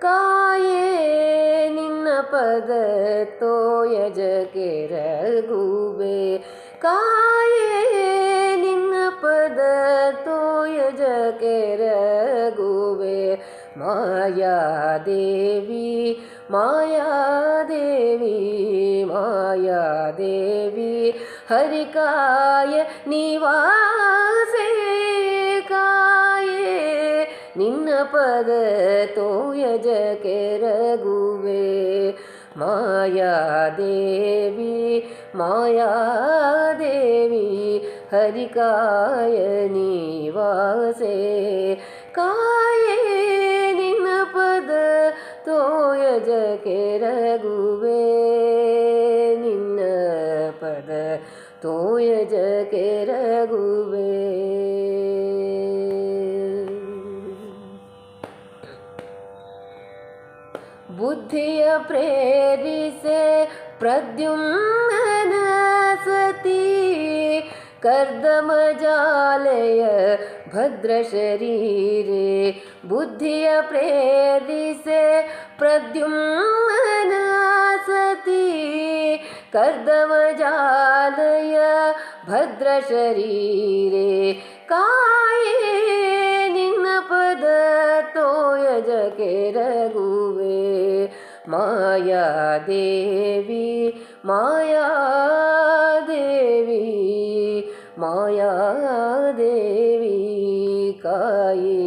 ಕಾಯೇ ನಿನ್ನ ಪದ ತೋಯಜ ಕೆರಗುವೆ ಕಾಯೇ ನಿನ್ನ ಪದ ತೋಯಜ ಕೆರಗುವೆ ಮಾಯಾದೇವಿ ಮಾಯಾದೇವಿ ಮಾಯಾದೇವಿ ಹರಿಕಾಯ ನಿವಾಸೆ પદ તું યજ કે माया देवी माया देवी દેવી હરિકાયની વાસે કાયે નિન પદ તો યજ કે રઘુવે નિન પદ તો યજ કે રઘુ बुद्धिय प्रेरिसे प्रद्युम्न सती कर्दमजालय भद्रशरीरे। बुद्धिय प्रेरिसे प्रद्युम्न सती कर्दमजालय भद्रशरीरे। काये निग्नपदतोय जके रघु। माया देवी माया देवी माया देवी काये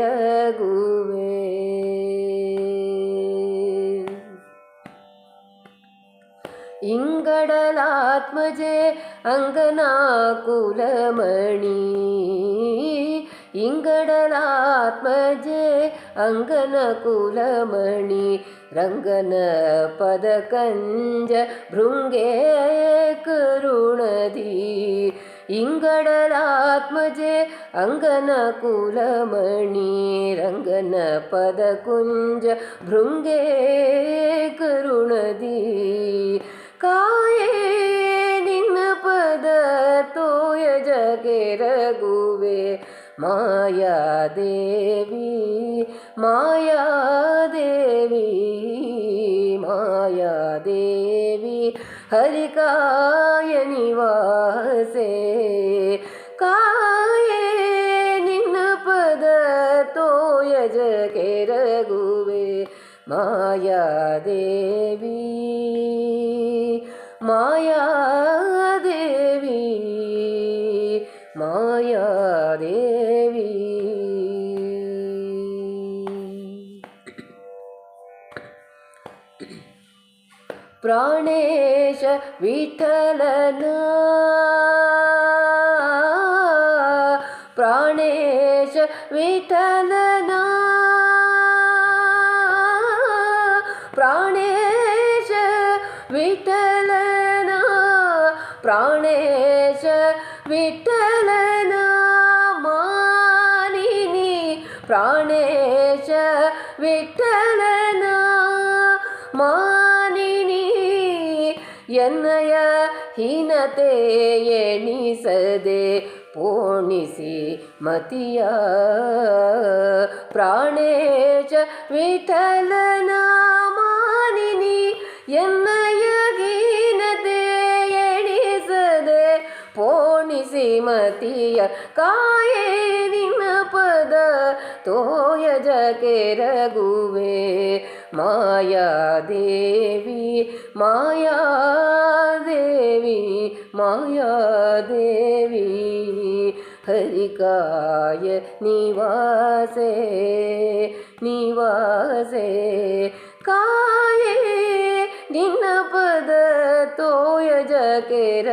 रघुवे। इङ्गडलात्मजे अङ्गनाकुलमणि ತೋಯಜ ಕೆರಗುವೆ ಇಂಗಡಲಾತ್ಮಜೆ ಅಂಗನಾಕುಲಮಣಿ ಇಂಗಡಲಾತ್ಮಜೆ ಅಂಗನ ಕುಲಮಣಿ ರಂಗನ ಪದ ಕಂಜ ಭೃಂಗೆ ಕರುಣದಿ ಇಂಗಡಲಾತ್ಮಜೆ ಅಂಗನ ಕುಲಮಣಿ ರಂಗನ ಪದ ಕುಂಜ ಭೃಂಗೆ ಕರುಣದಿ माया देवी माया देवी माया देवी, हरि काय निवासे, काय निपद तोयज के रघुवे, माया देवी, माया माया देवी। प्राणेश विठ्ठलना प्राणेश विठ्ठलना प्राणेश विठ्ठलना प्राणेश विठ ವಿಠಲನ ಮಾನಿನಿ, ಎನ್ನಯ ಹೀನತೆ ಎಣಿಸದೆ ಪೋಣಿಸಿ ಮತಿಯ ಪ್ರಾಣೇಶ ವಿಠಲನ? ಮಾನಿನಿ, ಎನ್ನಯ ಹೀನತೆ ಎಣಿಸದೆ ಪೋಣಿಸಿ ಮತಿಯ ಕಾಯೇ ನಿನ್ನ ಪದ ತೋಯಜ ಮಾಯಾ ಮಾಯಾದೇವಿ ಮಾಯಾದೇವಿ ಮಾಯಾದೇವಿ ಹರಿಕಾಯ ನಿವಾಸೆ ನಿವಾಸೆ. ಕಾಯೇ ನಿನ್ನ ಪದ ತೋಯ ಕೆರ